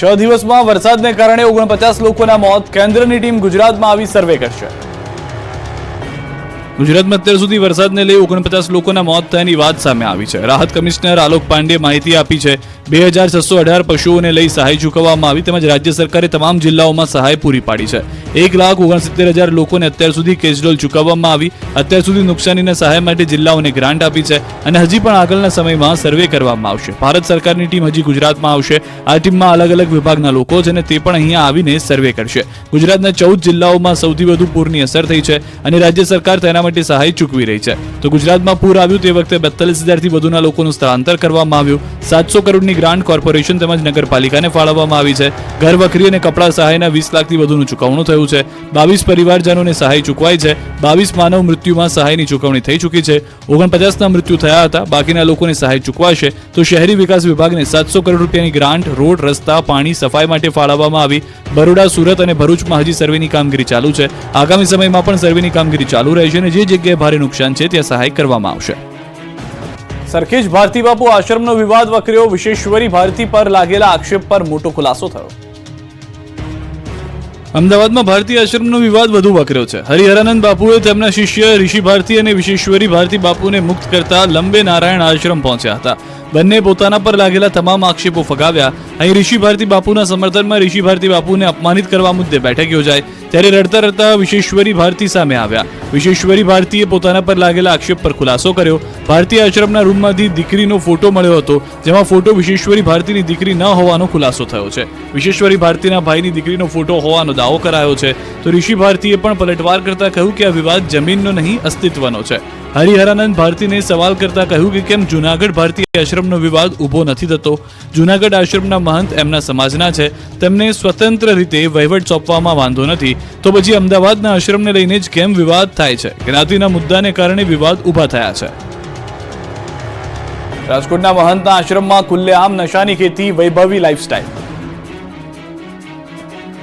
છ દિવસમાં વરસાદને કારણે ઓગણપચાસ લોકોના મોત. કેન્દ્રની ટીમ ગુજરાતમાં આવી સર્વે કરશે. ગુજરાતમાં અત્યાર સુધી વરસાદને લઈ ઓગણપચાસ લોકોના મોત થયાની વાત સામે આવી છે. રાહત કમિશનર આલોક પાંડે માહિતી આપી છે બે હજાર છસો અઢાર પશુઓને લઈ સહાય ચૂકવવામાં આવી તેમજ રાજ્ય સરકારે તમામ જિલ્લાઓમાં સહાય પૂરી પાડી છે. એક લાખ ઓગણસિત્તેર હજાર લોકોને અત્યાર સુધી કેસડોલ ચૂકવવામાં આવી. અત્યાર સુધી નુકસાનીને સહાય માટે જિલ્લાઓને ગ્રાન્ટ આપી છે અને હજી પણ આગળના સમયમાં સર્વે કરવામાં આવશે. ભારત સરકારની ટીમ હજી ગુજરાતમાં આવશે. આ ટીમમાં અલગ અલગ વિભાગના લોકો છે અને તે પણ અહીંયા આવીને સર્વે કરશે. ગુજરાતના ચૌદ જિલ્લાઓમાં સૌથી વધુ પૂરની અસર થઈ છે અને રાજ્ય સરકાર તેના માટે સહાય ચૂકવી રહી છે. તો ગુજરાતમાં પૂર આવ્યું તે વખતે બેતાલીસ હજારથી વધુના લોકોનું સ્થળાંતર કરવામાં આવ્યું. સાતસો કરોડની ગ્રાન્ટ કોર્પોરેશન તેમજ નગરપાલિકાને ફાળવવામાં આવી છે. ઘર વખરી અને કપડાં સહાયના વીસ લાખથી વધુનું ચૂકવણું થયું છે. બાવીસ પરિવારજનોને સહાય ચૂકવાઈ છે. બાવીસ માનવ મૃત્યુમાં સહાયની ચૂકવણી થઈ ચૂકી છે. ઓગણપચાસના મૃત્યુ થયા હતા. બાકીના લોકોને સહાય ચૂકવાશે તો શહેરી વિકાસ વિભાગને સાતસો કરોડ રૂપિયાની ગ્રાન્ટ, રોડ, રસ્તા, પાણી, સફાઈ માટે ફાળવવામાં આવી. બરોડા, સુરત અને ભરૂચમાં હજી સર્વેની કામગીરી ચાલુ છે. આગામી સમયમાં પણ સર્વેની કામગીરી ચાલુ રહેશે અને જે જગ્યાએ ભારે નુકસાન છે ત્યાં સહાય કરવામાં આવશે. સરખેજ ભારતી બાપુ આશ્રમનો વિવાદ વકર્યો, વિશેશ્વરી ભારતી પર લાગેલા આક્ષેપ પર મોટો ખુલાસો થયો. અમદાવાદમાં ભારતીય આશ્રમનો વિવાદ વધુ વકર્યો છે. હરિહરાનંદ બાપુએ તેમના શિષ્ય ઋષિ ભારતી અને વિશેશ્વરી ભારતી બાપુને મુક્ત કરતા લંબે નારાયણ આશ્રમ પહોંચ્યા હતા. બંને પોતાના પર લાગેલા તમામ આક્ષેપો ફગાવ્યા. અહીં ઋષિ ભારતી બાપુના સમર્થનમાં ઋષિ ભારતી બાપુને અપમાનિત કરવા મુદ્દે બેઠક યોજાઈ. ત્યારે રડતા રડતા વિશેશ્વરી ભારતી સામે આવ્યા. વિશેશ્વરી ભારતીએ પોતાના પર લાગેલા આક્ષેપ પર ખુલાસો કર્યો. ભારતીય આશ્રમના રૂમમાંથી દીકરીનો ફોટો મળ્યો હતો, જેમાં ફોટો વિશેશ્વરી ભારતીની દીકરી ન હોવાનો ખુલાસો થયો છે. વિશેશ્વરી ભારતીના ભાઈની દીકરીનો ફોટો હોવાનો દાવો કરાયો છે. તો ઋષિ ભારતીએ પણ પલટવાર કરતા કહ્યું કે આ વિવાદ જમીનનો નહીં, અસ્તિત્વનો છે. હરિહરાનંદ ભારતીને સવાલ કરતા કહ્યું કે કેમ જુનાગઢ ભારતીય આશ્રમનો વિવાદ ઊભો નથી થતો? જુનાગઢ આશ્રમના મહંત એમના સમાજના છે. તેમને સ્વતંત્ર રીતે વહીવટ સોંપવામાં વાંધો નથી. તો પછી અમદાવાદના આશ્રમને લઈને જ કેમ વિવાદ થાય છે? જ્ઞાતિના મુદ્દાને કારણે વિવાદ ઊભા થયા છે. રાજકોટના મહંતના આશ્રમમાં ખુલ્લેઆમ નશાની ખેતી વૈભવી લાઇફસ્ટાઇલ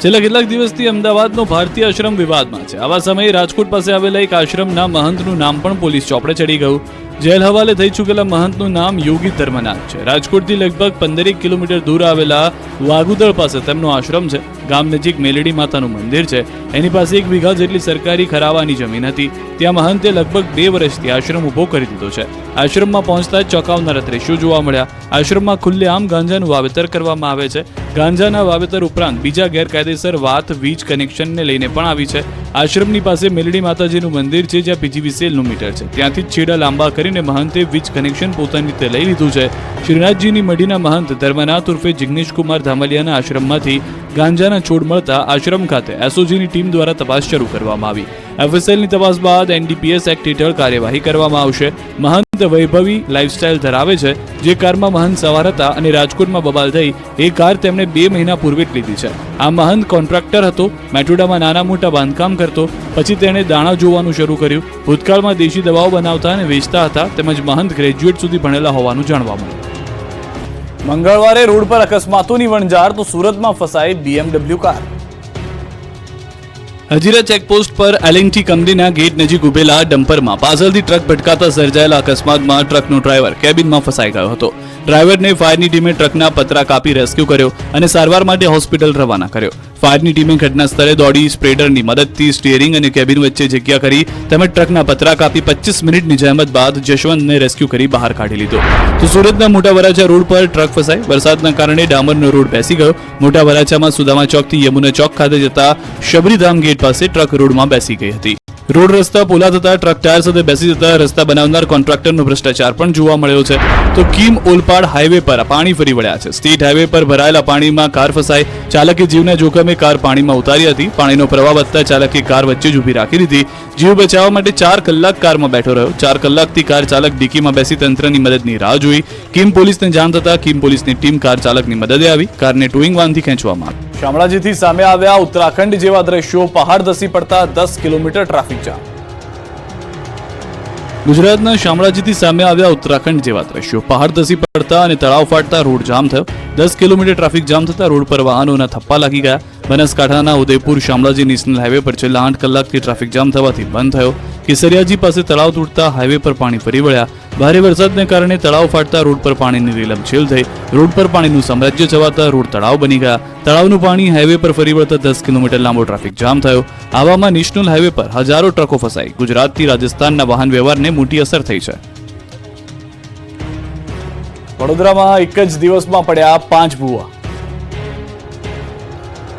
છેલ્લા કેટલાક દિવસથી અમદાવાદનો ભારતીય આશ્રમ વિવાદમાં છે. આવા સમયે રાજકોટ પાસે આવેલા એક આશ્રમના મહંતનું નામ પણ પોલીસ ચોપડે ચડી ગયું. જેલ હવાલે થઈ ચૂકેલા મહંતનું નામ યોગી ધર્મનાથ છે. રાજકોટથી લગભગ પંદરેક કિલોમીટર દૂર આવેલા વાગુદળ પાસે તેમનો આશ્રમ છે. ગામ નજીક મેલડી માતાનું મંદિર છે. એની પાસે એક વીઘા જેટલી સરકારી ખરાવાની જમીન હતી. ત્યાં મહંતે લગભગ બે વર્ષથી આશ્રમ ઊભો કરી દીધો છે. આશ્રમમાં પહોંચતા જ ચોંકાવનારા દ્રશ્યો જોવા મળ્યા. આશ્રમમાં ખુલ્લેઆમ ગાંજાનું વાવેતર કરવામાં આવે છે. ગાંજાના વાવેતર ઉપરાંત બીજા ગેરકાયદેસર વાત, વીજ કનેક્શનને લઈને પણ આવી છે. આશ્રમની પાસે મેલડી માતાજીનું મંદિર છે, જ્યાં પીજીવીસીએલનું મીટર છે. ત્યાંથી છેડા લાંબા કરીને મહંતે વીજ કનેક્શન પોતાની રીતે લઈ લીધું છે. શ્રીનાથજીની મઢીના મહંત ધર્મનાથ ઉર્ફે જિગ્નેશકુમાર ધામલિયાના આશ્રમમાંથી ગાંજાના છોડ મળતા આશ્રમ ખાતે એસઓજીની ટીમ દ્વારા તપાસ શરૂ કરવામાં આવી. એફએસએલની તપાસ બાદ એનડીપીએસ એક્ટ હેઠળ કાર્યવાહી કરવામાં આવશે. મહંત વૈભવી લાઇફસ્ટાઇલ ધરાવે છે, જે કારમાં મહંત સવાર હતા અને રાજકોટમાં બબાલ થઈ, એ કાર તેમણે બે મહિના પૂર્વે જ લીધી છે. આ મહંત કોન્ટ્રાક્ટર હતો, મેટુડામાં નાના મોટા બાંધકામ કરતો, પછી તેણે દાણા જોવાનું શરૂ કર્યું. ભૂતકાળમાં દેશી દવાઓ બનાવતા અને વેચતા હતા, તેમજ મહંત ગ્રેજ્યુએટ સુધી ભણેલા હોવાનું જાણવા મળ્યું. મંગળવારે રોડ પર અકસ્માતોની વણઝાર તો સુરતમાં ફસાઈ બીએમડબ્લ્યુ કાર. હજીરા ચેકપોસ્ટ પર એલએનટી કંપનીના ગેટ નજીક ઉભેલા ડમ્પરમાં પાછળથી ટ્રક ભટકાતા સર્જાયેલા અકસ્માતમાં ટ્રકનો ડ્રાઈવર કેબિનમાં ફસાઈ ગયો હતો. ડ્રાઈવરને ફાયરની ટીમે ટ્રકના પતરા કાપી રેસ્ક્યુ કર્યો અને સારવાર માટે હોસ્પિટલ રવાના કર્યો. ફાયરની ટીમે ઘટના સ્થળે દોડી સ્પ્રેડરની મદદથી સ્ટીયરિંગ અને કેબિન વચ્ચે જગ્યા કરી તેમજ ટ્રકના પતરા કાપી પચીસ મિનિટની જહેમત બાદ જશવંતને રેસ્ક્યુ કરી બહાર કાઢી લીધો. તો સુરતના મોટા વરાછા રોડ પર ટ્રક ફસાઈ. વરસાદના કારણે ડામરનો રોડ બેસી ગયો. મોટા વરાછામાં સુદામા ચોકથી યમુના ચોક ખાતે જતા શબરીધામ ગેટ પાસે ટ્રક રોડમાં બેસી ગઈ હતી. રોડ રસ્તા પોલા થતા, ટ્રક ટાયર સાથે બેસી જતા, રસ્તા બનાવનાર કોન્ટ્રાક્ટરનો ભ્રષ્ટાચાર પણ જોવા મળ્યો છે. તો કીમ ઓલપાડ હાઈવે પર પાણી ફરી વળ્યા છે. સ્ટેટ હાઈવે પર ભરાયેલા પાણીમાં કાર ફસાઈ. ચાલકે જીવના જોખમે કાર પાણીમાં ઉતારી હતી. પાણીનો પ્રવાહ વધતા ચાલકે કાર વચ્ચે જ ઊભી રાખી દીધી. જીવ બચાવવા માટે ચાર કલાક કારમાં બેઠો રહ્યો. ચાર કલાકથી કાર ચાલક ડીકીમાં બેસી તંત્રની મદદની રાહ જોઈ. કિમ પોલીસને જાણ થતા કિમ પોલીસની ટીમ કાર ચાલકની મદદે આવી. કારને ટોઈંગ વાનથી ખેંચવામાં આવી. શામળાજીથી સામે આવ્યા ઉત્તરાખંડ જેવા દ્રશ્યો પહાડ ધસી પડતા દસ કિલોમીટર ટ્રાફિક જામ. ગુજરાતના શામળાજીથી સામે આવ્યા ઉત્તરાખંડ જેવા દ્રશ્યો પહાડ ધસી પડતા અને તળાવ ફાટતા રોડ જામ થયો. દસ કિલોમીટર ટ્રાફિક જામ થતા રોડ પર વાહનોના થપ્પા લાગી ગયા. બનાસકાંઠાના ઉદયપુર શામળાજી નેશનલ હાઈવે પર છેલ્લા આઠ કલાકથી ટ્રાફિક જામ થવાથી બંધ થયો. કેસરિયાજી પાસે તળાવ તૂટતા હાઈવે પર પાણી ફરી વળ્યા. ભારે વરસાદને કારણે તળાવ ફાટતા રોડ પર પાણીની રેલમછેલ થઈ. રોડ પર પાણીનું સામ્રાજ્ય છવાતા રોડ તળાવ બની ગયા. તળાવનું પાણી હાઈવે પર ફરી વળતા દસ કિલોમીટર લાંબો ટ્રાફિક જામ થયો. આવામાં નેશનલ હાઈવે પર હજારો ટ્રકો ફસાઈ. ગુજરાતથી રાજસ્થાનના વાહન વ્યવહારને મોટી અસર થઈ છે. વડોદરામાં એક જ દિવસમાં પડ્યા પાંચ ભૂવા.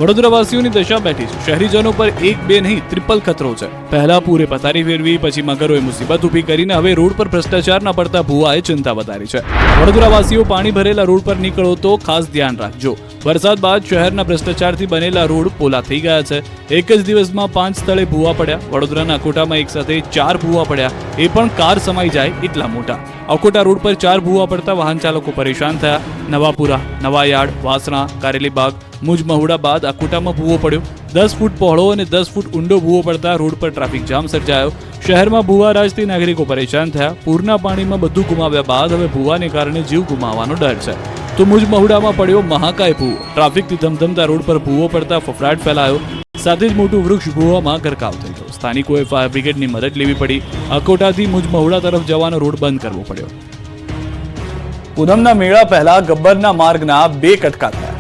વડોદરાવાસીઓની દશા બેઠી છે. શહેરીજનો પર એક બે નહીં, ત્રિપલ ખતરો છે. પહેલા પૂરે પથારી ફેરવી, પછી મગરોએ મુસીબત ઊભી કરીને હવે રોડ પર ભ્રષ્ટાચારના પડતા ભૂવાએ ચિંતા વધારી છે. વડોદરાવાસીઓ પાણી ભરેલા રોડ પર નીકળો તો ખાસ ધ્યાન રાખજો. વરસાદ બાદ શહેરના ભ્રષ્ટાચારથી બનેલા રોડ પોલા થઈ ગયા છે. એક જ દિવસમાં પાંચ સ્થળે ભૂવા પડ્યા. વડોદરાના અકોટામાં એક સાથે ચાર ભૂવા પડ્યા. એ પણ કાર સમાઈ જાય એટલા મોટા. અકોટા રોડ પર ચાર ભૂવા પડતા વાહન ચાલકો પરેશાન થયા. નવાપુરા નવાયાર્ડ વાસણા, કારેલીબાગ મુજ મહુડા બાદ અકોટામાં ભૂવો પડ્યો. દસ ફૂટ પહોળો અને દસ ફૂટ ઊંડો ભૂવો પડતા રોડ પર ટ્રાફિક જામ સર્જાયો. શહેરમાં ભૂવારાજથી નાગરિકો પરેશાન થયા. પૂરના પાણીમાં બધું ગુમાવ્યા બાદ હવે ભૂવાને કારણે જીવ ગુમાવવાનો ડર છે. તો મુજ મહુડામાં પડ્યો મહાકાય ભૂવો. ટ્રાફિકથી ધમધમતા રોડ પર ભૂવો પડતા ફફડાટ ફેલાયો. સાથે જ મોટું વૃક્ષ ભૂવામાં ગરકાવ થઈ ગયો સ્થાનિકોએ ફાયર બ્રિગેડની મદદ લેવી પડી. અકોટાથી મુજ મહુડા તરફ જવાનો રોડ બંધ કરવો પડ્યો. પૂનમના મેળા પહેલા ગબ્બરના માર્ગના બે કટકા થયા.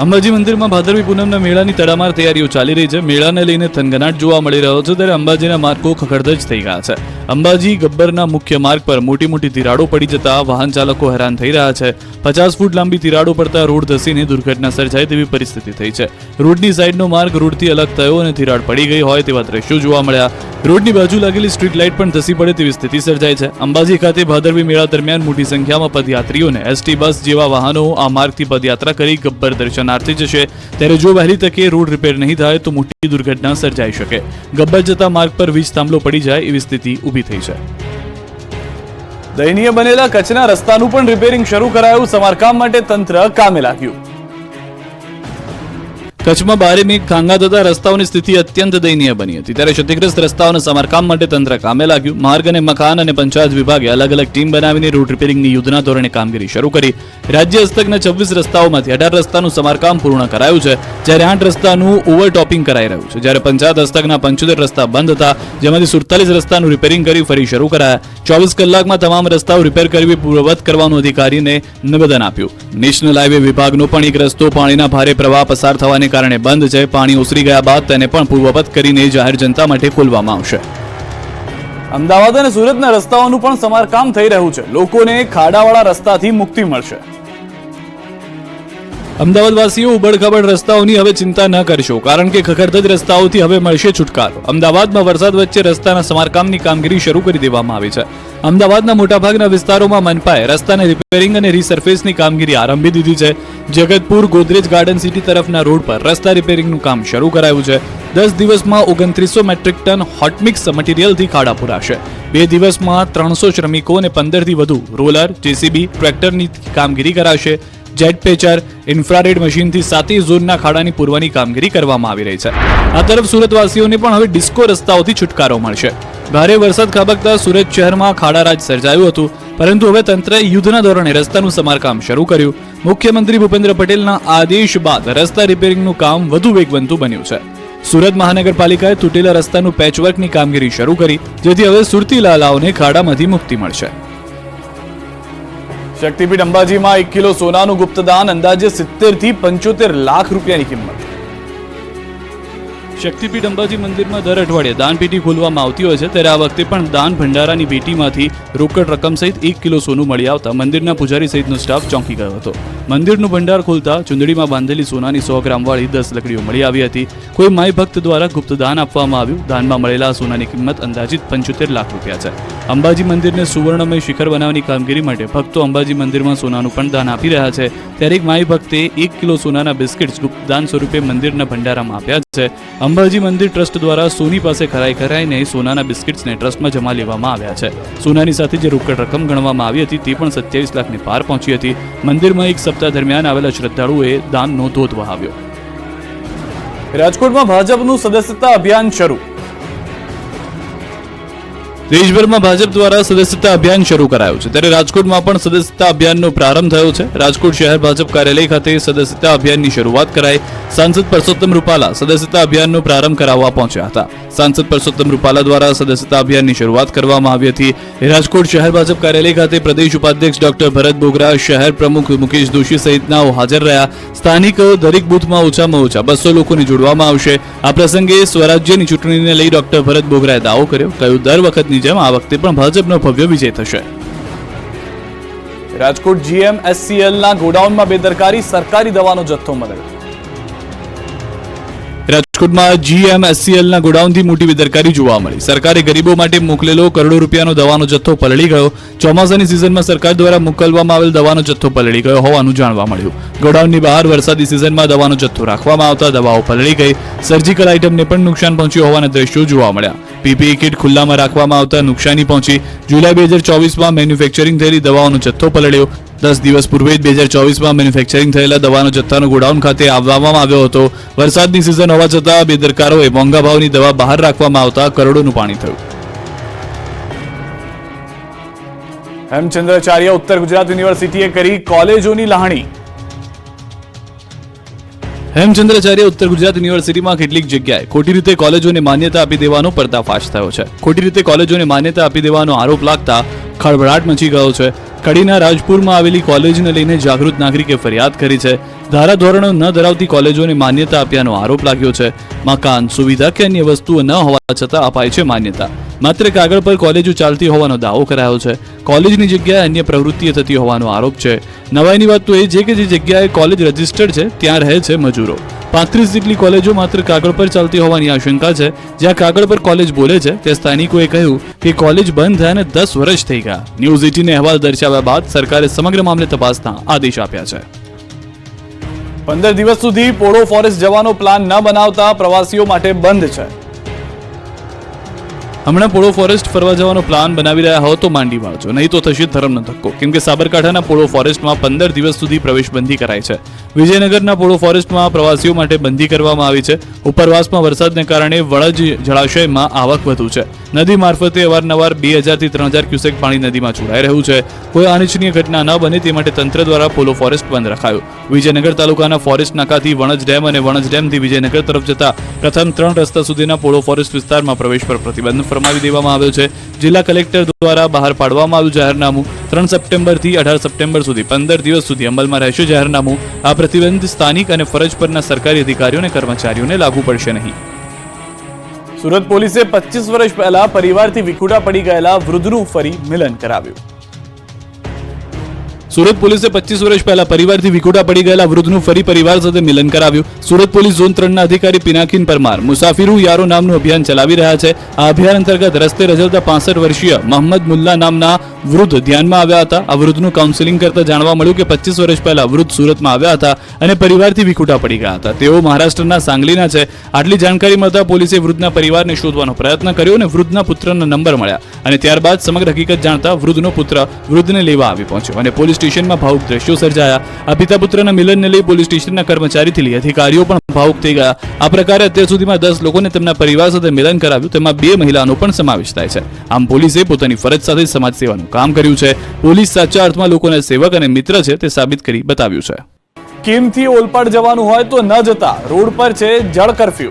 અંબાજી મંદિરમાં ભાદરવી પૂનમના મેળાની તડામાર તૈયારીઓ ચાલી રહી છે. મેળાને લઈને થનગનાટ જોવા મળી રહ્યો છે ત્યારે અંબાજીના માર્ગો ખખડધજ થઈ ગયા છે. અંબાજી ગબ્બરના મુખ્ય માર્ગ પર મોટી મોટી તિરાડો પડી જતા વાહન ચાલકો હેરાન થઈ રહ્યા છે. પચાસ ફૂટ લાંબી તિરાડો પડતા રોડ ધસીને દુર્ઘટના સર્જાય તેવી પરિસ્થિતિ થઈ છે. રોડની સાઈડનો માર્ગ રોડથી અલગ થયો અને તિરાડ પડી ગઈ હોય તેવા દ્રશ્યો જોવા મળ્યા. રોડની બાજુ લાગેલી સ્ટ્રીટ લાઇટ પણ ધસી પડે તેવી સ્થિતિ સર્જાય છે. અંબાજી ખાતે ભાદરવી મેળા દરમિયાન મોટી સંખ્યામાં પદયાત્રીઓને એસટી બસ જેવા વાહનો આ માર્ગથી પદયાત્રા કરી ગબ્બર દર્શનાર્થે જશે. ત્યારે જો વહેલી તકે રોડ રિપેર નહીં થાય તો મોટી દુર્ઘટના સર્જાઈ શકે. ગબ્બર જતા માર્ગ પર વીજ થાંભલો પડી જાય એવી સ્થિતિ ઊભી થઈ છે. દયનીય બનેલા કચ્છના રસ્તાનું પણ રિપેરિંગ શરૂ કરાયું. સમારકામ માટે તંત્ર કામે લાગ્યું. કચ્છમાં ભારે મેઘ ખાંગા થતા રસ્તાઓની સ્થિતિ અત્યંત દયનીય બની હતી. ત્યારે ક્ષતિગ્રસ્ત રસ્તાઓના સમારકામ માટે તંત્ર કામે લાગ્યું. માર્ગ અને મકાન અને પંચાયત વિભાગે અલગ અલગ ટીમ બનાવીને રોડ રિપેરિંગની યુદ્ધના ધોરણે કામગીરી શરૂ કરી. રાજ્ય હસ્તકના છવ્વીસ રસ્તાઓમાંથી અઢાર રસ્તાનું સમારકામ પૂર્ણ કરાયું છે. જ્યારે આઠ રસ્તાનું ઓવરટોપિંગ કરાઈ રહ્યું છે. જ્યારે પંચાયત હસ્તકના પંચોતેર રસ્તા બંધ હતા. જેમાંથી સુડતાલીસ રસ્તાનું રિપેરિંગ કરી ફરી શરૂ કરાયા. ચોવીસ કલાકમાં તમામ રસ્તાઓ રિપેર કરવી પૂર્વવત કરવાનું અધિકારીને નિવેદન આપ્યું. નેશનલ હાઈવે વિભાગનો પણ એક રસ્તો પાણીના ભારે પ્રવાહ પસાર થવાને કારણે બંધ છે, પાણી ઓસરી ગયા બાદ તેને પણ પૂર્વવત કરીને જાહેર જનતા માટે ખોલવામાં આવશે. અમદાવાદ અને સુરતના રસ્તાઓનું પણ સમારકામ થઈ રહ્યું છે. લોકોને ખાડાવાળા રસ્તાથી મુક્તિ મળશે. અમદાવાદ વાસીઓ ઉબડખાબડ રસ્તાઓની હવે ચિંતા ન કરશો, કારણ કે ખખડધજ રસ્તાઓથી હવે મળશે છુટકારો. અમદાવાદમાં વરસાદ વચ્ચે રસ્તાના સમારકામની કામગીરી શરૂ કરી દેવામાં આવી છે. અમદાવાદના મોટાભાગના વિસ્તારોમાં મનપાએ રસ્તાને રિપેરિંગ અને રીસર્ફેસની કામગીરી આરંભી દીધી છે. જગતપુર ગોદરેજ ગાર્ડન સિટી તરફના રોડ પર રસ્તા રિપેરિંગનું કામ શરૂ કરાયું છે. દસ દિવસમાં ઓગણત્રીસો મેટ્રિક ટન હોટમિક્સ મટીરિયલથી ખાડા પુરાશે. બે દિવસમાં ત્રણસો શ્રમિકો અને પંદરથી વધુ રોલર, જેસીબી, ટ્રેક્ટરની કામગીરી કરાશે. જેટ પેચર, ઇન્ફ્રારેડ મશીનથી સાતેય ઝોનના ખાડાની પૂરવાની કામગીરી કરવામાં આવી રહી છે. આ તરફ સુરતવાસીઓને પણ હવે ડિસ્કો રસ્તાઓથી છુટકારો મળશે. ભારે વરસાદ ખાબકતા સુરત શહેરમાં ખાડારાજ સર્જાયું હતું, પરંતુ હવે તંત્રએ યુદ્ધના ધોરણે રસ્તાનું સમારકામ શરૂ કર્યું. મુખ્યમંત્રી ભૂપેન્દ્ર પટેલના આદેશ બાદ રસ્તા રિપેરિંગનું કામ વધુ વેગવંતુ બન્યું છે. સુરત મહાનગરપાલિકાએ તૂટેલા રસ્તાનું પેચવર્કની કામગીરી શરૂ કરી, જેથી હવે સુરતી લાલાઓને ખાડામાંથી મુક્તિ મળશે. શક્તિપીઠ અંબાજીમાં એક કિલો સોનાનું ગુપ્તદાન અંદાજે સિત્તેરથી પંચોતેર લાખ રૂપિયાની કિંમત. શક્તિપીઠ અંબાજી મંદિરમાં દર અઠવાડિયે દાનપેટી ખોલવામાં આવતી હોય છે, ત્યારે આ વખતે પણ દાન ભંડારાની પેટીમાંથી રોકડ રકમ સહિત એક કિલો સોનું મળી આવતા મંદિરના પૂજારી સહિતનો સ્ટાફ ચોંકી ગયો હતો. મંદિરનું ભંડાર ખોલતા ચુંદડીમાં બાંધેલી સોનાની સો ગ્રામવાળી દસ લકડીઓ મળી આવી હતી. કોઈ માય ભક્ત દ્વારા ગુપ્ત દાન આપવામાં આવ્યું. દાનમાં મળેલા સોનાની કિંમત અંદાજિત પંચોતેર લાખ રૂપિયા છે. અંબાજી મંદિરને સુવર્ણમય શિખર બનાવવાની કામગીરી માટે ભક્તો અંબાજી મંદિરમાં સોનાનું પણ દાન આપી રહ્યા છે. ત્યારે એક માય ભક્તે એક કિલો સોનાના બિસ્કિટ્સ ગુપ્ત દાન સ્વરૂપે મંદિરના ભંડારામાં આપ્યા છે. અંબાજી મંદિર ટ્રસ્ટ દ્વારા સોની પાસે ખરાઈ ખરાઈને સોનાના બિસ્કિટ્સને ટ્રસ્ટમાં જમા લેવામાં આવ્યા છે. સોનાની સાથે જે રોકડ રકમ ગણવામાં આવી હતી તે પણ સત્યાવીસ લાખની પાર પહોંચી હતી. મંદિરમાં એક સપ્તાહ દરમિયાન આવેલા શ્રદ્ધાળુઓએ દાનનો ધોધ વહાવ્યો. રાજકોટમાં ભાજપનું સદસ્યતા અભિયાન શરૂ. દેશભરમાં ભાજપ દ્વારા સદસ્યતા અભિયાન શરૂ કરાયું છે. ત્યારે રાજકોટમાં પણ સદસ્યતા અભિયાનનો પ્રારંભ થયો છે. રાજકોટ શહેર ભાજપ કાર્યાલય ખાતે સદસ્યતા અભિયાનની શરૂઆત કરાઈ. સાંસદ પરસોત્તમ રૂપાલા સદસ્યતા અભિયાનનો પ્રારંભ કરાવવા પહોંચ્યા હતા. સાંસદ પરસોત્તમ રૂપાલા દ્વારા સદસ્યતા અભિયાનની શરૂઆત કરવામાં આવી હતી. રાજકોટ શહેર ભાજપ કાર્યાલય ખાતે પ્રદેશ ઉપાધ્યક્ષ ડોક્ટર ભરત બોગરા, શહેર પ્રમુખ મુકેશ દોશી સહિતનાઓ હાજર રહ્યા. સ્થાનિકો દરેક બૂથમાં ઓછામાં ઓછા બસો લોકોને જોડવામાં આવશે. આ પ્રસંગે સ્વરાજ્યની ચૂંટણીને લઈ ડોક્ટર ભરત બોગરાએ દાવો કર્યો. કહ્યું, દર વખતની જેમ આ વખતે પણ ભાજપનો ભવ્ય વિજય થશે. રાજકોટ જીએમ એસસીએલ ગોડાઉનમાં બેદરકારી સરકારી દવાનો જથ્થો મળ્યો. રાજકોટમાં જીએમએસસીએલ ના ગોડાઉનથી મોટી બેદરકારી જોવા મળી. સરકારે ગરીબો માટે મોકલેલો કરોડો રૂપિયાનો દવાનો જથ્થો પલળી ગયો. ચોમાસાની સિઝનમાં સરકાર દ્વારા મોકલવામાં આવેલ દવાનો જથ્થો પલળી ગયો હોવાનું જાણવા મળ્યું. ગોડાઉનની બહાર વરસાદી સિઝનમાં દવાનો જથ્થો રાખવામાં આવતા દવાઓ પલળી ગઈ. સર્જિકલ આઇટમને પણ નુકસાન પહોંચ્યું હોવાના દ્રશ્યો જોવા મળ્યા. પીપીઈ કિટ ખુલ્લામાં રાખવામાં આવતા નુકસાની પહોંચી. જુલાઈ બે હજાર ચોવીસમાં મેન્યુફેક્ચરિંગ થયેલી દવાઓનો જથ્થો પલળ્યો. દસ દિવસ પૂર્વે જ બે હજાર ચોવીસમાં મેન્યુફેક્ચરિંગ થયેલા દવાનો જથ્થાનો ગોડાઉન ખાતે આવવામાં આવ્યો હતો. વરસાદની સિઝન હોવા છતાં બેદરકારોએ મોંઘા ભાવની દવા બહાર રાખવામાં આવતા કરોડોનું પાણી થયું. હેમચંદ્રાચાર્ય ઉત્તર ગુજરાત યુનિવર્સિટીએ કરી કોલેજોની લહાણી. હેમચંદ્રાચાર્ય ઉત્તર ગુજરાત યુનિવર્સિટીમાં કેટલીક જગ્યાએ ખોટી રીતે કોલેજોને માન્યતા આપી દેવાનો પર્દાફાશ થયો છે. ખોટી રીતે કોલેજોને માન્યતા આપી દેવાનો આરોપ લાગતા ખળભળાટ મચી ગયો છે. કડીના રાજપુરમાં આવેલી કોલેજને લઈને જાગૃત નાગરિકે ફરિયાદ કરી છે. ધારાધોરણો ન ધરાવતી કોલેજોને માન્યતા આપ્યાનો આરોપ લાગ્યો છે. મકાન, સુવિધા કે અન્ય વસ્તુઓ ન હોવા છતાં અપાય છે માન્યતા. માત્ર કાગળ પર કોલેજો ચાલતી હોવાનો દાવો કરાયો છે. કોલેજની જગ્યાએ અન્ય પ્રવૃત્તિઓ થતી હોવાનો આરોપ છે. નવાઈની વાત તો એ છે કે જે જગ્યાએ કોલેજ રજીસ્ટર્ડ છે, ત્યાં રહે છે મજૂરો. પાંત્રીસ જેટલી કોલેજો માત્ર કાગળ પર ચાલતી હોવાની આશંકા છે. જ્યાં કાગળ પર કોલેજ બોલે છે તે સ્થાનિકોએ કહ્યું કે કોલેજ બંધ થયાને દસ વર્ષ થઈ ગયા. ન્યૂઝ એટીને અહેવાલ દર્શાવ્યા બાદ સરકારે સમગ્ર મામલે તપાસના આદેશ આપ્યા છે. પંદર દિવસ સુધી પોળો ફોરેસ્ટ જવાનો પ્લાન ન બનાવતા પ્રવાસીઓ માટે બંધ છે. હમણાં પોળો ફોરેસ્ટ ફરવા જવાનો પ્લાન બનાવી રહ્યા હો તો માંડી વાળજો નહીં તો થશે ધર્મનો ધક્કો. કેમ કે સાબરકાંઠાના પોળો ફોરેસ્ટમાં પંદર દિવસ સુધી પ્રવેશ બંધી કરાઈ છે. વિજયનગરના પોળો ફોરેસ્ટમાં પ્રવાસીઓ માટે બંધી કરવામાં આવી છે. ઉપરવાસમાં વરસાદને કારણે વળજ જળાશયમાં આવક વધુ છે. નદી મારફતે અવારનવાર બે હજારથી ત્રણ હજાર ક્યુસેક પાણી નદીમાં છોડાઈ રહ્યું છે. કોઈ અનિચ્છનીય ઘટના ન બને તે માટે તંત્ર દ્વારા પોલો ફોરેસ્ટ બંધ રખાયો. વિજયનગર તાલુકાના ફોરેસ્ટ નાકાથી વણજ ડેમ અને વણજ ડેમથી વિજયનગર તરફ જતા પ્રથમ ત્રણ રસ્તા સુધીના પોળો ફોરેસ્ટ વિસ્તારમાં પ્રવેશ પર પ્રતિબંધ ફરમાવી દેવામાં આવ્યો છે. જિલ્લા કલેક્ટર દ્વારા બહાર પાડવામાં આવ્યું જાહેરનામું ત્રણ સપ્ટેમ્બરથી અઢાર સપ્ટેમ્બર સુધી, પંદર દિવસ સુધી અમલમાં રહેશે જાહેરનામું. આ પ્રતિબંધ સ્થાનિક અને ફરજ પરના સરકારી અધિકારીઓ અને કર્મચારીઓને લાગુ પડશે નહીં. સુરત પોલીસે પચીસ વર્ષ પહેલા પરિવારથી વિખુટા પડી ગયેલા વૃદ્ધનું ફરી મિલન કરાવ્યું. સુરત પોલીસે પચીસ વર્ષ પહેલા પરિવારથી વિખુટા પડી ગયેલા વૃદ્ધનું ફરી પરિવાર સાથે મિલન કરાવ્યું. સુરત પોલીસ ઝોન ત્રણના અધિકારી પિનાકીન પરમાર, મુસાફિરુ યારો નામનું અભિયાન ચલાવી રહ્યા છે. આ અભિયાન અંતર્ગત રસ્તે રજવતા પાસઠ વર્ષીય મોહમ્મદ મુલ્લા નામના વૃદ્ધ ધ્યાનમાં આવ્યા હતા. આ વૃદ્ધનું કાઉન્સેલિંગ કરતા જાણવા મળ્યું કે પચીસ વર્ષ પહેલા વૃદ્ધ સુરતમાં આવ્યા હતા અને પરિવારથી વિખુટા પડી ગયા હતા. તેઓ મહારાષ્ટ્રના સાંગલીના છે. આટલી જાણકારી મળતા પોલીસે વૃદ્ધના પરિવારને શોધવાનો પ્રયત્ન કર્યો અને વૃદ્ધના પુત્રનો નંબર મળ્યા અને ત્યારબાદ સમગ્ર હકીકત જાણતા વૃદ્ધનો પુત્ર વૃદ્ધને લેવા આવી પહોંચ્યો અને પોલીસ સ્ટેશનમાં ભાવુક દ્રશ્યો સર્જાયા. આ પિતા પુત્રના મિલનને લઈ પોલીસ સ્ટેશનના કર્મચારીથી લઈ અધિકારીઓ પણ ભાવુક થઈ ગયા. આ પ્રકારે અત્યાર સુધીમાં દસ લોકોને તેમના પરિવાર સાથે મિલન કરાવ્યું. તેમાં બે મહિલાનો પણ સમાવેશ થાય છે. આમ પોલીસે પોતાની ફરજ સાથે સમાજ સેવાનું કામ કર્યું છે. પોલીસ સાચા અર્થમાં લોકોના સેવક અને મિત્ર છે તે સાબિત કરી બતાવ્યું છે. કિમથી ઓલપાડ જવાનું હોય તો ન જતા. રોડ પર છે જળ કરફ્યુ.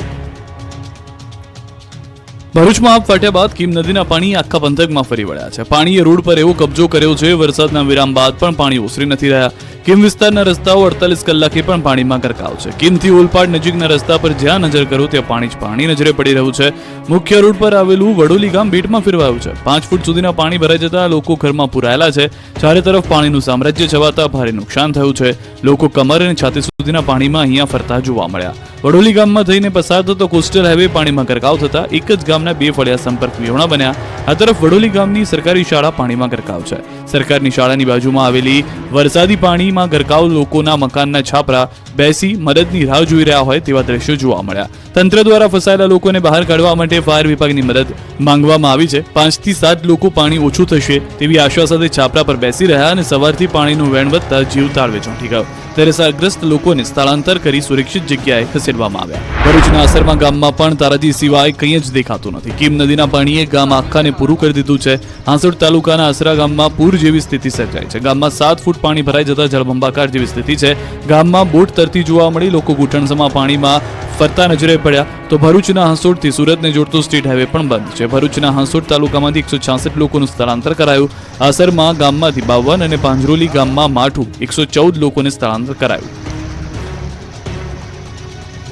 ભરૂચમાં આપ ફાટ્યા બાદ કીમ નદીના પાણી આખા પંથકમાં ફરી વળ્યા છે. પાણીએ રોડ પર એવો કબજો કર્યો છે, વરસાદના વિરામ બાદ પણ પાણી ઓસરી નથી રહ્યા. કીમ વિસ્તારના રસ્તાઓ અડતાલીસ કલાકે પણ પાણીમાં ગરકાવ છે. કીમથી ઓલપાડ નજીકના રસ્તા પર જ્યાં નજર કરો ત્યાં પાણી જ પાણી નજરે પડી રહ્યું છે. મુખ્ય રોડ પર આવેલું વડોલી ગામ બેટમાં ફેરવાયું છે. પાંચ ફૂટ સુધીના પાણી ભરાઈ જતા લોકો ઘરમાં પુરાયેલા છે. ચારે તરફ પાણીનું સામ્રાજ્ય છવાતા ભારે નુકસાન થયું છે. લોકો કમર અને છાતી સુધીના પાણીમાં અહીંયા ફરતા જોવા મળ્યા. વડોલી ગામમાં થઈને પસાર થતો કોસ્ટલ હાઈવે પાણીમાં ગરકાવ થતા એક જ ગામના બે ફળિયા સંપર્ક વિહોણા બન્યા. આ તરફ વડોલી ગામની સરકારી શાળા પાણીમાં ગરકાવ છે. સરકારની શાળાની બાજુમાં આવેલી વરસાદી પાણીમાં ગરકાવ લોકોના મકાનના છાપરા બેસી મદદની રાહ જોઈ રહ્યા હોય તેવા દ્રશ્યો જોવા મળ્યા. તંત્ર દ્વારા ફસાયેલા લોકોને બહાર કાઢવા માટે ફાયર વિભાગની મદદ માંગવામાં આવી છે. પાંચથી સાત લોકો પાણી ઓછું થશે તેવી આશા સાથે છાપરા પર બેસી રહ્યા અને સવારથી પાણીનું વહેણ વધતા જીવ તાળવે ચોંટી ગયો. ત્યારે અસરગ્રસ્ત લોકોને સ્થળાંતર કરી સુરક્ષિત જગ્યાએ ખસેડવામાં આવ્યા. ભરૂચના અસરમાં ગામમાં પણ તારાજી સિવાય કંઈ જ દેખાતું નથી. કીમ નદીના પાણીએ ગામ આખાને પૂરું કરી દીધું છે. હાંસોડ તાલુકાના અસરા ગામમાં પૂર જેવી સ્થિતિ સર્જાઈ છે. ગામમાં સાત ફૂટ પાણી ભરાઈ જતા જળબંબાકાર જેવી સ્થિતિ છે. ગામમાં બોટ તરતી જોવા મળી લોકો ઘૂંટણસમાં પાણીમાં ફરતા નજરે પડ્યા. તો ભરૂચના હંસોડથી સુરતને જોડતો સ્ટેટ હાઈવે પણ બંધ છે. ભરૂચના હંસોડ તાલુકામાંથી એકસો છાસઠ લોકોનું સ્થળાંતર કરાયું. આસરમાં ગામમાંથી બાવન અને પાંજરોલી ગામમાં માઠું એકસો ચૌદ લોકોને સ્થળાંતર કરાયું.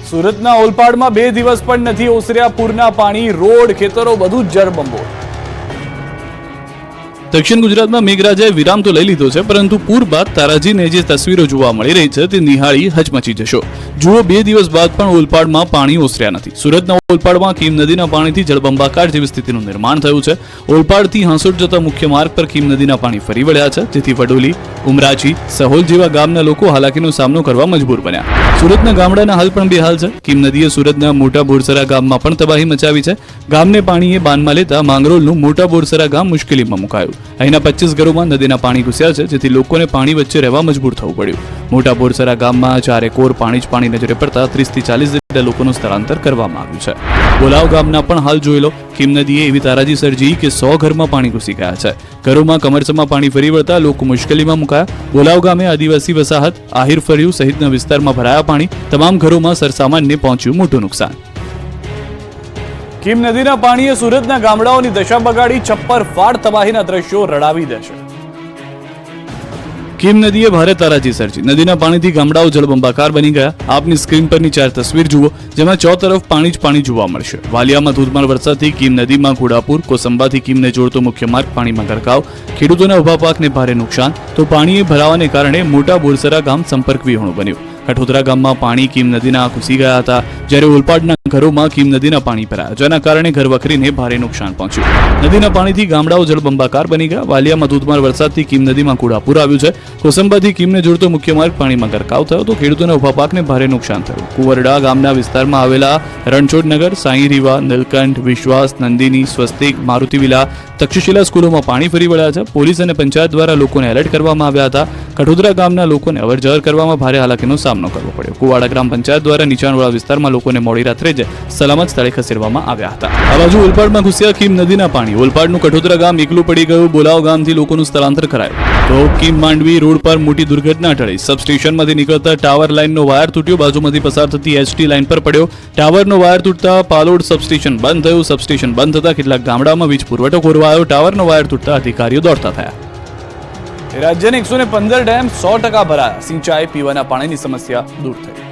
સુરતના ઓલપાડમાં બે દિવસ પણ નથી ઓસર્યા પૂરના પાણી, રોડ, ખેતરો, બધું જ જળબંબો દક્ષિણ ગુજરાતમાં મેઘરાજાએ વિરામ તો લઈ લીધો છે, પરંતુ પૂર બાદ તારાજીને જે તસવીરો જોવા મળી રહી છે, તે નિહાળી હચમચી જશો. જુઓ, બે દિવસ બાદ પણ ઓલપાડમાં પાણી ઓસર્યા નથી. સુરતના ઓલપાડમાં કીમ નદીના પાણીથી જળબંબાકાર જેવી સ્થિતિનું નિર્માણ થયું છે. ઓલપાડથી હાંસોટ જતા મુખ્ય માર્ગ પર કીમ નદીના પાણી ફરી વળ્યા છે, જેથી વડોલી ઉમરાચી સહોલ જેવા ગામના લોકો હાલાકીનો સામનો કરવા મજબૂર બન્યા. સુરતના ગામડાના હાલ પણ બેહાલ છે. કીમ નદીએ સુરતના મોટા બોરસરા ગામમાં પણ તબાહી મચાવી છે. ગામને પાણીએ બાનમાં લેતા માંગરોળનું મોટા બોરસરા ગામ મુશ્કેલીમાં મુકાયું. અહીંના પચીસ ઘરોમાં નદીના પાણી ઘૂસ્યા છે, જેથી લોકોને પાણી વચ્ચે રહેવા મજબૂર થવું પડ્યું. મોટા બોરસરા ગામમાં ચારે કોર પાણી જ પાણી નજરે પડતા ત્રીસથી ચાલીસ જેટલા લોકોનું સ્થળાંતર કરવામાં આવ્યું છે. બોલાવ ગામના પણ હાલ જોઈ લો કીમ નદીએ એવી તારાજી સર્જી કે સો ઘરમાં પાણી ઘૂસી ગયા છે. ઘરોમાં કમરસમાં પાણી ફરી વળતા લોકો મુશ્કેલીમાં મુકાયા. બોલાવ ગામે આદિવાસી વસાહત આહિર ફર્યું સહિતના વિસ્તારમાં ભરાયા પાણી તમામ ઘરોમાં સરસામાનને પહોંચ્યું મોટું નુકસાન. કીમ નદીના પાણીએ સુરતના ગામડાઓની દશા બગાડી છપ્પર ફાડ તબાહીના દ્રશ્યો રડાવી દેશે કીમ નદીએ ભારે તારાજી સર્જી. નદીના પાણીથી ગામડાઓ જળબંબાકાર બની ગયા. આપની સ્ક્રીન પરની ચાર તસવીર જુઓ, જેમાં ચો તરફ પાણી જ પાણી જોવા મળશે. વાલિયામાં ધોધમાર વરસાદથી કીમ નદીમાં ઘોડાપુર, કોસંબાથી કીમને જોડતો મુખ્ય માર્ગ પાણીમાં ગરકાવ. ખેડૂતોના ઊભા પાકને ભારે નુકસાન. તો પાણીએ ભરાવાને કારણે મોટા બોરસરા ગામ સંપર્ક વિહોણું બન્યું. કઠોદરા ગામમાં પાણી કીમ નદીના ઘૂસી ગયા હતા. જ્યારે ઓલપાડના ઘરોમાં કીમ નદીના પાણી ભરાયા, જેના કારણે ઘરવખરીને ભારે નુકસાન પહોંચ્યું. નદીના પાણીથી ગામડાઓ જળબંબાકાર બની ગયા. વાલિયામાં ધોધમાર વરસાદથી કીમ નદીમાં કુડાપુર આવ્યું છે. કોસંબાથી કીમને જોડતો મુખ્ય માર્ગ પાણીમાં ગરકાવ થયો તો ખેડૂતોના ઊભા પાકને ભારે નુકસાન થયું. કુવરડા ગામના વિસ્તારમાં આવેલા રણછોડનગર સાંઈ રીવા નીલકંઠ, વિશ્વાસ, નંદિની, સ્વસ્તિક મારુતિવિલા તક્ષશિલા સ્કૂલોમાં પાણી ફરી વળ્યા છે. પોલીસ અને પંચાયત દ્વારા લોકોને એલર્ટ કરવામાં આવ્યા હતા. કઠોદરા ગામના લોકોને અવરજવર કરવામાં ભારે હાલાકીનો સામનો કરવો પડ્યો. કુવાડા ગ્રામ પંચાયત દ્વારા નીચાણવાળા વિસ્તારમાં લોકોને મોડી રાત્રે જ સલામત સ્થળે ખસેડવામાં આવ્યા હતા. આ બાજુ ઓલપાડમાં ઘૂસ્યા કીમ નદીના પાણી. ઓલપાડનું કઠોદરા ગામ એકલું પડી ગયું. બોલાવ ગામથી લોકોનું સ્થળાંતર કરાયું. તો કીમ માંડવી રોડ પર મોટી દુર્ઘટના ટળી. સબસ્ટેશનમાંથી નીકળતા ટાવર લાઇનનો વાયર તૂટ્યો. બાજુમાંથી પસાર થતી એસટી લાઇન પર પડ્યો. ટાવરનો વાયર તૂટતા પાલોડ સબસ્ટેશન બંધ થયું. સબસ્ટેશન બંધ થતા કેટલાક ગામડામાં વીજ પુરવઠો ખોરવાયો. ટાવરનો વાયર તૂટતા અધિકારીઓ દોડતા થયા. રાજ્યના એકસો ને પંદર ડેમ સો ટકા ભરાયા. સિંચાઈ પીવાના પાણીની સમસ્યા દૂર થઈ.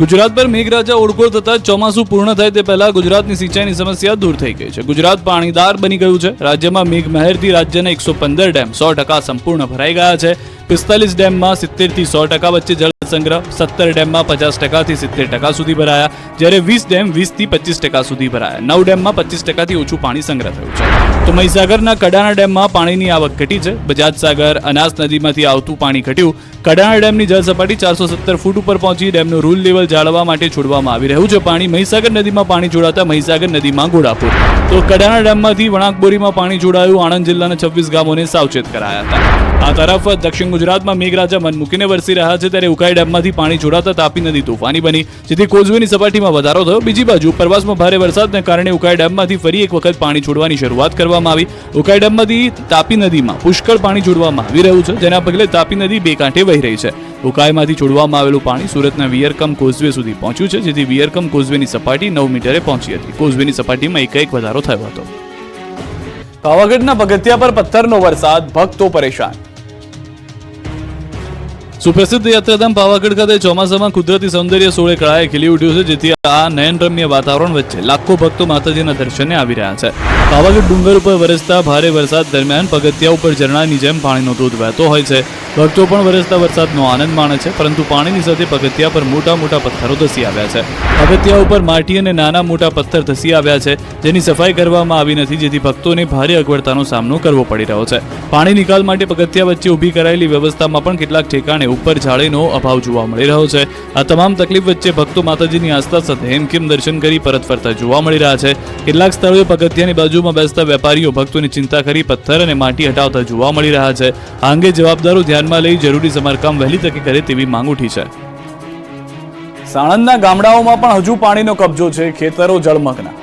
ગુજરાત પર મેઘરાજા ઓળખોળ થતા ચોમાસું પૂર્ણ થાય તે પહેલા ગુજરાતની સિંચાઈની સમસ્યા દૂર થઈ ગઈ છે. ગુજરાત પાણીદાર બની ગયું છે. રાજ્યમાં મેઘમહેરથી રાજ્યના એકસો પંદર ડેમ સો ટકા સંપૂર્ણ ભરાઈ ગયા છે. પિસ્તાલીસ ડેમમાં સિત્તેરથી સો ટકા વચ્ચે જળ સંગ્રહ સત્તર ડેમમાં પચાસ ટકાથી સિત્તેર ટકા સુધી ભરાયા. જ્યારે વીસ ડેમ વીસથી પચીસ ટકા સુધી ભરાયા. નવ ડેમમાં પચીસ ટકાથી ઓછું પાણી સંગ્રહ થયું છે. તો મહીસાગરના કડાણા ડેમમાં પાણીની આવક ઘટી છે. બજાજ સાગર અનાસ નદીમાંથી આવતું પાણી ઘટ્યું. કડાણા ડેમની જળ ચારસો સત્તર ફૂટ ઉપર પહોંચી ડેમનું રૂલ લેવલ જાળવવા માટે છોડવામાં આવી રહ્યું છે. પાણી મહીસાગર નદીમાં પાણી જોડાતા મહીસાગર નદીમાં ઘોડાપુર તો કડાણા ડેમમાંથી વણાકબોરીમાં પાણી જોડાયું. આણંદ જિલ્લાના છવ્વીસ ગામોને સાવચેત કરાયા હતા. આ તરફ દક્ષિણ ગુજરાતમાં મેઘરાજા મન મૂકીને વરસી રહ્યા છે. ત્યારે ઉકાઈ ડેમમાંથી પાણી છોડાતા તાપી નદી તોફાની બની. જેથી કોઝવેની સપાટીમાં વધારો થયો. બીજી બાજુ પ્રવાસમાં ભારે વરસાદને કારણે ઉકાઈ ડેમમાંથી ફરી એક વખત પાણી છોડવાની શરૂઆત કરવામાં આવી. ઉકાઈ ડેમમાંથી તાપી નદીમાં પુષ્કળ પાણી છોડવામાં આવી રહ્યું છે, જેના પગલે તાપી નદી બે કાંઠે વહી રહી છે. ઉકાઈમાંથી છોડવામાં આવેલું પાણી સુરતના વિયરકમ કોઝવે સુધી પહોંચ્યું છે, જેથી વિયરકમ કોઝવેની સપાટી નવ મીટરે પહોંચી હતી. કોઝવેની સપાટીમાં એક એક વધારો થયો હતો. પાવાગઢના પગથિયા પર પથ્થરનો વરસાદ, ભક્તો પરેશાન સુપ્રસિદ્ધ યાત્રાધામ પાવાગઢ ખાતે ચોમાસામાં કુદરતી સૌંદર્ય સોળે કળાએ ખીલી ઉઠ્યું છે, જેથી આ નયનરમ્ય વાતાવરણ વચ્ચે લાખો ભક્તો માતાજીના દર્શને આવી રહ્યા છે. પાવાગઢ ડુંગર ઉપર વરસતા ભારે વરસાદ દરમિયાન પગથિયા ઉપર ઝરણાની જેમ પાણીનો ધોધ વહેતો હોય છે. ભક્તો પણ વરસતા વરસાદનો આનંદ માણે છે, પરંતુ પાણીની સાથે પગથિયા પર મોટા મોટા પથ્થરો ધસી આવ્યા છે. પગથિયા ઉપર માટી અને નાના મોટા પથ્થર ધસી આવ્યા છે, જેની સફાઈ કરવામાં આવી નથી, જેથી ભક્તોને ભારે અગવડતાનો સામનો કરવો પડી રહ્યો છે. પાણી નિકાલ માટે પગથિયા વચ્ચે ઊભી કરાયેલી વ્યવસ્થામાં પણ કેટલાક ઠેકાણે ઉપર જાળીનો અભાવ જોવા મળી રહ્યો છે. આ તમામ તકલીફ વચ્ચે ભક્તો માતાજીની આસ્થા સાથે હેમખેમ દર્શન કરી પરત ફરતા જોવા મળી રહ્યા છે. કેટલાક સ્થળોએ પગથિયાની બાજુમાં બેસતા વેપારીઓ ભક્તોની ચિંતા કરી પથ્થર અને માટી હટાવતા જોવા મળી રહ્યા છે. આ અંગે જવાબદારો ધ્યાનમાં લઈ જરૂરી સમારકામ વહેલી તકે કરે તેવી માંગ ઉઠી છે. સાણંદના ગામડાઓમાં પણ હજુ પાણીનો કબજો છે ખેતરો જળમગ્ન.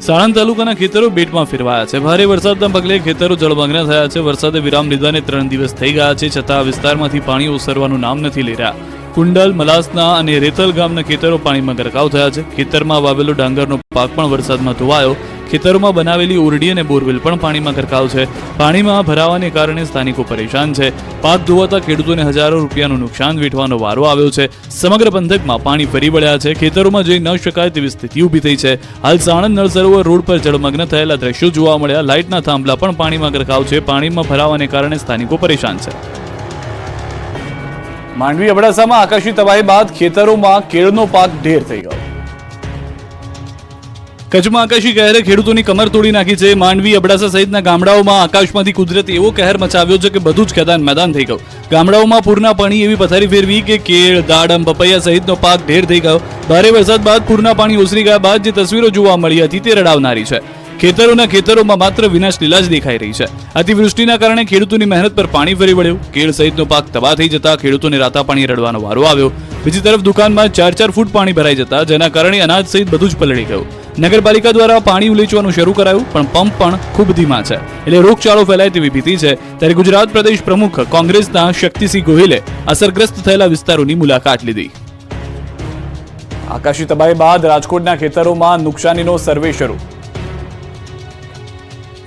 સાણંદ તાલુકાના ખેતરો બેટમાં ફેરવાયા છે. ભારે વરસાદના પગલે ખેતરો જળમગ્ન થયા છે. વરસાદે વિરામ લીધાને ત્રણ દિવસ થઈ ગયા છે, છતાં વિસ્તારમાંથી પાણી ઓસરવાનું નામ નથી લઈ રહ્યા. કુંડલ, મલાસના અને રેતલ ગામના ખેતરો પાણીમાં ગરકાવ થયા છે. ખેતરમાં વાવેલો ડાંગરનો પાક પણ વરસાદમાં ધોવાયો. ખેતરોમાં બનાવેલી ઓરડી અને બોરવેલ પણ પાણીમાં ગરકાવ છે. પાણીમાં ભરાવાને કારણે સ્થાનિકો પરેશાન છે. પાક ધોવાતા ખેડૂતોને હજારો રૂપિયાનું નુકસાન વેઠવાનો વારો આવ્યો છે. સમગ્ર પંથકમાં પાણી ફરી વળ્યા છે. ખેતરોમાં જઈ ન શકાય તેવી સ્થિતિ ઊભી થઈ છે. હાલ સાણંદ નળ સરોવર રોડ પર જળમગ્ન થયેલા દ્રશ્યો જોવા મળ્યા. લાઇટના થાંભલા પણ પાણીમાં ગરકાવ છે. પાણીમાં ભરાવાને કારણે સ્થાનિકો પરેશાન છે. માંડવી અબડાસામાં આકાશી તબાહી બાદ ખેતરોમાં કેળનો પાક ઢેર થઈ ગયો. કચ્છમાં આકાશી કહેરે ખેડૂતોની કમર તોડી નાખી છે. માંડવી, અબડાસા સહિતના ગામડાઓમાં આકાશમાંથી કુદરતી એવો કહેર મચાવ્યો છે કે બધું જ ખેદાન મેદાન થઈ ગયું. ગામડાઓમાં પૂરના પાણી એવી પથારી ફેરવી કે કેળ, દાડમ, પપૈયા સહિતનો પાક ઢેર થઈ ગયો. ભારે વરસાદ બાદ પૂરના પાણી ઓસરી ગયા બાદ જે તસવીરો જોવા મળી હતી તે રડાવનારી છે. ખેતરોના ખેતરોમાં માત્ર વિનાશ લીલા જ દેખાઈ રહી છે. અતિવૃષ્ટિના કારણે ખેડૂતોની મહેનત પર પાણી ફરી વળ્યું. કેળ સહિતનો પાક તબાહ થઈ જતા ખેડૂતોને રાતા પાણી રડવાનો વારો આવ્યો. બીજી તરફ દુકાનમાં ચાર ચાર ફૂટ પાણી ભરાઈ જતા જેના કારણે અનાજ સહિત બધું જ પલળી ગયું. નગરપાલિકા દ્વારા પાણી ઉલેચવાનું શરૂ કરાયું, પણ પંપ પણ ખૂબ ધીમા છે. એટલે રોગચાળો ફેલાય તેવી ભીતિ છે. ત્યારે ગુજરાત પ્રદેશ પ્રમુખ કોંગ્રેસના શક્તિસિંહ ગોહિલે અસરગ્રસ્ત થયેલા વિસ્તારોની મુલાકાત લીધી. આકાશી તબાહી બાદ રાજકોટના ખેતરોમાં નુકસાનીનો સર્વે શરૂ.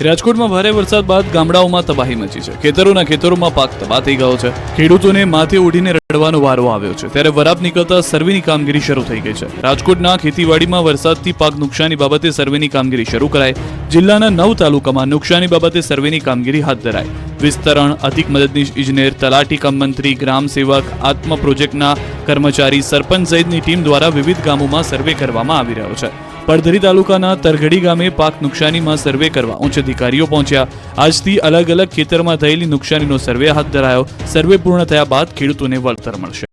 રાજકોટમાં ભારે વરસાદ બાદ ગામડાઓમાં તબાહી મચી છે. ખેતરોના ખેતરોમાં પાક તબાહ થઈ ગયો છે. ખેડૂતોને માથે ઉડીને રડવાનો વારો આવ્યો છે. ત્યારે વરાપ નીકળતા સર્વેની કામગીરી શરૂ થઈ ગઈ છે. રાજકોટના ખેતીવાડીમાં વરસાદથી પાક નુકસાની બાબતે સર્વેની કામગીરી શરૂ કરાય જિલ્લાના નવ તાલુકામાં નુકસાની બાબતે સર્વેની કામગીરી હાથ ધરાય વિસ્તરણ, અધિક મદદનીશ ઇજનેર, તલાટી કમ મંત્રી, ગ્રામ સેવક, આત્મ પ્રોજેક્ટના કર્મચારી, સરપંચ સહિતની ટીમ દ્વારા વિવિધ ગામોમાં સર્વે કરવામાં આવી રહ્યો છે. પડધરી તાલુકાના તરઘડી ગામે પાક નુકસાનીમાં સર્વે કરવા ઉચ્ચ અધિકારીઓ પહોંચ્યા. આજથી અલગ અલગ ખેતરમાં થયેલી નુકસાનીનો સર્વે હાથ ધરાયો. સર્વે પૂર્ણ થયા બાદ ખેડૂતોને વળતર મળશે.